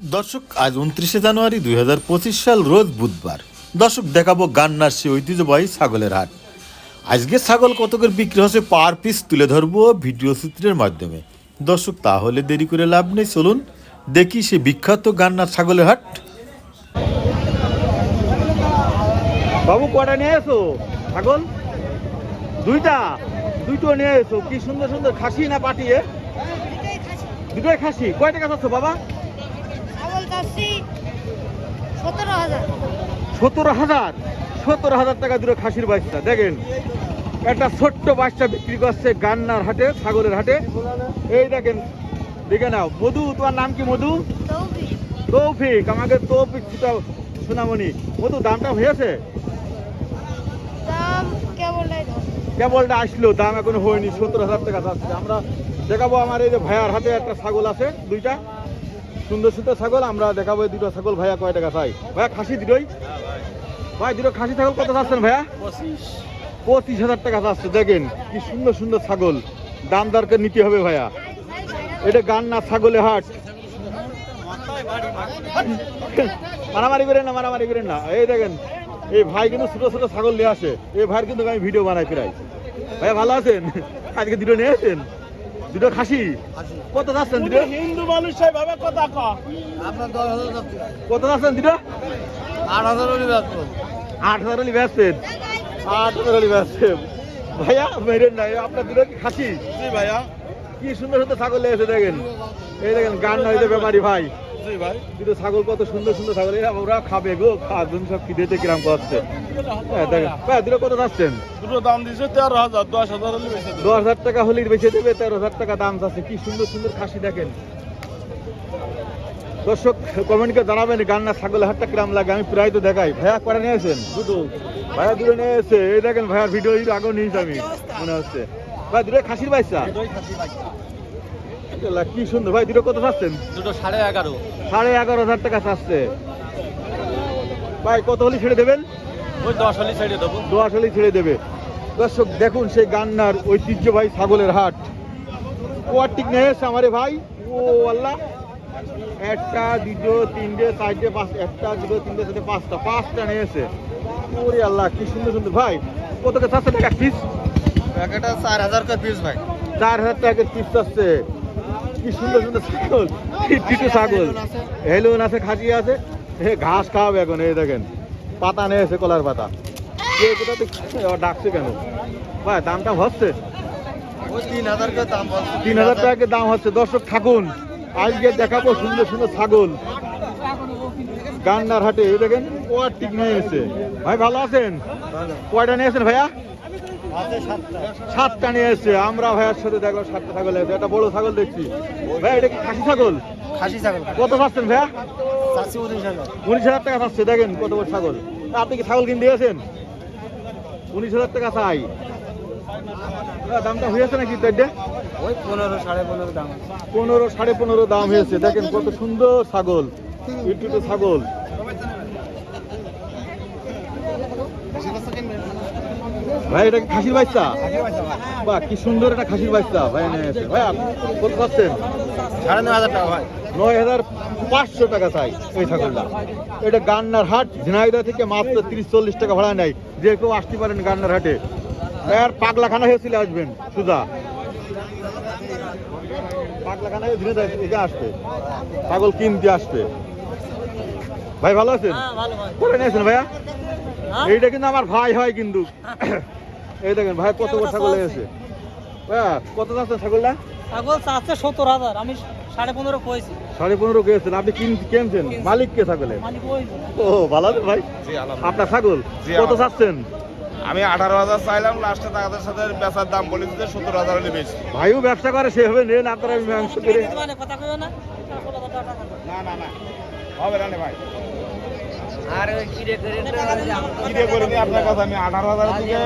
দর্শক আজ উনত্রিশে জানুয়ারি দু হাজার পঁচিশ সাল রোজ বুধবার। দর্শক দেখাবো গান্নার সে ঐতিহ্যবাহী ছাগলের হাট। আজকে ছাগল কত করে বিক্রি হচ্ছে পার পিস তুলে ধরবো ভিডিও চিত্রের মাধ্যমে। দর্শক তাহলে দেরি করে লাভ নেই চলুন দেখি সে বিখ্যাত গান্নার ছাগলের হাট। বাবু কটা নিয়ে এসো? ছাগল? দুইটা? দুটো নিয়ে এসো। কি সুন্দর সুন্দর খাসি না পাঠিয়ে দুটোই খাসি। কয় টাকা চাচ্ছ বাবা? সতেরো হাজার। সতেরো হাজার? টাকা খাসির বাচ্চা দেখেন। একটা ছোট্ট বাচ্চা বিক্রি করছে গান্নার হাটে ছাগলের হাটে। এই দেখেন দেখে নাও। মধু তোমার নাম কি মধু? তৌফিক। তৌফিক আমাকে তৌফিক ছিটা সোনামণি। মধু দামটা হয়েছে? কেবলটা আসলো দাম এখন হয়নি। সত্তর হাজার টাকা যাচ্ছে। আমরা দেখাবো আমার এই যে ভাইয়ার হাতে একটা ছাগল আছে দুইটা। সুন্দর সুন্দর ছাগল আমরা দেখাবো দুটো ছাগল। ভাইয়া কয় টাকা চাই? ভাইয়া খাসি দুটোই? ভাই দুটো খাসি ছাগল কত চাচ্ছেন ভাইয়া? পঁচিশ। হাজার টাকা চাচ্ছে দেখেন কি সুন্দর সুন্দর ছাগল। দাম দরকার নিতে হবে ভাইয়া। এটা গান না ছাগলে হাট। মারামারি করেন না মারামারি করেন না। এই দেখেন এই ভাই কিন্তু ছোট ছোট ছাগল নিয়ে আসে। এই ভাইয়ের কিন্তু আমি ভিডিও বানাই প্রায়। ভাইয়া ভালো আছেন? আজকে দুটো নিয়ে আসেন? দুটো খাসি? কত যাচ্ছেন দুটো? হিন্দু মানুষ ভাবে কথা হাজার কত যাচ্ছেন দুটো? আট হাজার হলে বেচবো আট হাজার হলে ব্যস্তেন আট হাজার হলে ব্যস্তেন ভাইয়া মেরেন না আপনার দুটো কি খাসি? জি ভাইয়া। কি সুন্দর সুন্দর ছাগল লেগেছে এসে দেখেন। এই দেখেন গান নয় ব্যাপারী ভাই। জি ভাই। দুটো ছাগল কত সুন্দর সুন্দর ছাগল। ওরা খাবে গো খাওয়া তুমি সব খিদেতে কিরাম করছে হ্যাঁ দুটো কত যাচ্ছেন? দুটো দাম দিছে তেরো হাজার দশ হাজার দশ হাজার টাকা হলেই বেঁচে দেবে তেরো হাজার টাকা দাম আছে কি সুন্দর সুন্দর খাসি দেখেন। দর্শক কমেন্টকে জানাবেন গান্না ছাগলের হাটটা কিরাম লাগে? আমি প্রায় তো দেখাই। ভাইয়া করে নিয়েছেন দুটো। ভাইয়া দুটো নিয়ে এসে এই দেখেন ভাইয়ার ভিডিও আগেও নিয়েছি আমি মনে হচ্ছে। ভাই দুটো খাসির বাচ্চা। আল্লাহ, কি সুন্দর। ভাই দুটো কত চাচ্ছেন? দুটো সাড়ে এগারো। সাড়ে এগারো হাজার টাকা চাচ্ছে। ভাই কত হলে ছেড়ে দেবেন? ওই দশ হলে ছেড়ে দেবো। দোয়াশ হলেই ছেড়ে দেবে। দর্শক দেখুন সেই গান্নার ঐতিহ্যবাহী ছাগলের হাট। কোয়াটিক নিয়ে এসে আমারে ভাই? ও আল্লাহ। একটা দুটো তিনটে চারটে পাঁচ একটা দুটো তিনটে চারটে পাঁচটা। পাঁচটা নিয়ে এসে ওরে আল্লাহ কি সুন্দর সুন্দর। ভাই কত কে চাচ্ছে টাকা পিস প্যাকেটটা চার হাজার করে পিস ভাই। চার হাজার টাকার পিস চাচ্ছে। কি সুন্দর সুন্দর ছাগল। টিটু ছাগল। হেলুন আছে খাসি আছে। হে ঘাস খাওয়াবে এখন এই দেখেন। পাতা নিয়ে এসে কলার পাতা। ডাকছে কেন? ভাই দামটা হচ্ছে? তিন হাজার টাকা দাম হচ্ছে। দর্শক থাকুন। আজকে দেখাবো সুন্দর সুন্দর ছাগল। গান্নার হাটে এই দেখেন কোয়ার ঠিক নিয়ে এসে ভাই ভালো আছেন? কয়টা নিয়ে ভাইয়া? সাতটা নিয়ে এসছে। আমরা ভাইয়ার সাথে দেখলাম সাতটা ছাগল এসে একটা বড় ছাগল দেখছি। ভাই এটা কি খাসি ছাগল? খাসি ছাগল কত পাচ্ছেন ভাইয়া? উনিশ হাজার। টাকা পাচ্ছে দেখেন কত বড় ছাগল। আপনি কি ছাগল কিনতে গেছেন? উনিশ হাজার টাকা চাই। দামটা হয়েছে নাকি তাইডে ওই পনেরো সাড়ে পনেরো দাম পনেরো সাড়ে পনেরো দাম হয়েছে। দেখেন কত সুন্দর ছাগল। ছাগল। ভাই এটা কি খাসির বাচ্চা? বা কি সুন্দর একটা খাসির বাচ্চা ভাই নিয়ে এসে ভাই আপনি কত পাচ্ছেন সাড়ে নয় হাজার টাকা ভাই। নয় হাজার পাঁচশো টাকা চাই এই ছাগলটা। এটা গান্নার হাট ঝিনাইদা থেকে মাত্র তিরিশ চল্লিশ টাকা ভাড়া নেয়। যে কেউ আসতে পারেন গান্নার হাটে। আর পাগলাখানা হয়েছিল আসবেন সুজা। পাগলাখানা হয়ে ঝিনাইদা এদিকে আসবে ছাগল কিনতে আসবে ভাই ভালো আছেন? করে নিয়েছেন ভাইয়া? এইটা কিন্তু আমার ভাই হয় কিন্তু। এই দেখেন ভাই কত বড় ছাগল এসে ভাইয়া কত যাচ্ছে ছাগলটা? ছাগল চাচ্ছে সত্তর হাজার আমি সাড়ে পনেরো কয়েছি সাড়ে পনেরো গেছেন আপনি কিন কিনছেন? মালিক কে ছাগলের? মালিক ওই ও ভালো ভাই। জি আপনার ছাগল কত। চাচ্ছেন? আমি আঠারো হাজার চাইলাম লাস্টে তাদের সাথে বেচার দাম বলে দিতে সত্তর হাজার হলে বেশি। ভাইও ব্যবসা করে সেভাবে নেন আপনারা মাংস করে। মানে কথা কইও না না না না। হবে না রে ভাই। আর ওই কিরে করে কি দিয়ে করে আপনার কাছে আমি আঠারো হাজার থেকে